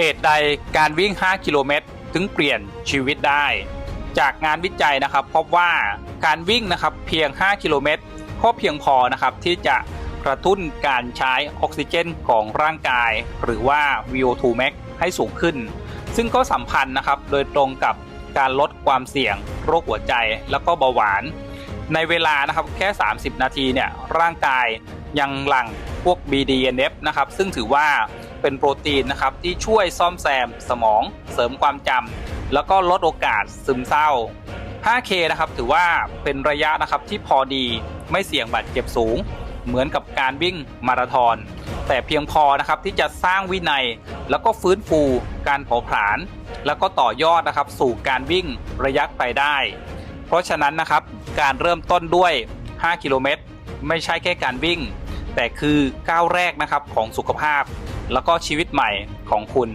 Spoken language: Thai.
เหตุใดการวิ่ง 5 กิโลเมตร ถึงเปลี่ยนชีวิตได้ จากงานวิจัยนะครับ พบว่าการวิ่งนะครับเพียง 5 กิโลเมตรก็เพียงพอนะครับที่จะกระตุ้นการใช้ออกซิเจนของร่างกาย หรือว่า VO2 max ให้สูงขึ้น ซึ่งก็สัมพันธ์นะครับโดยตรงกับการลดความเสี่ยง โรคหัวใจแล้วก็เบาหวาน ในเวลานะครับแค่ 30 นาทีเนี่ยร่างกายยังหลั่ง พวก BDNF นะครับ ซึ่งถือว่าเป็นโปรตีนนะครับที่ช่วยซ่อมแซมสมองเสริมความจำแล้วก็ลดโอกาสซึมเศร้า 5K นะครับถือว่าเป็นระยะนะครับที่พอดีไม่เสี่ยงบาดเจ็บสูง เหมือนกับการวิ่งมาราธอน แต่เพียงพอนะครับที่จะสร้างวินัย แล้วก็ฟื้นฟูการเผาผลาญแล้วก็ต่อยอดนะครับสู่การวิ่งระยะไปได้ เพราะฉะนั้นนะครับการเริ่มต้นด้วย 5 กิโลเมตร ไม่ใช่แค่การวิ่ง แต่คือก้าวแรกนะครับของสุขภาพ แล้วก็ชีวิตใหม่ของคุณ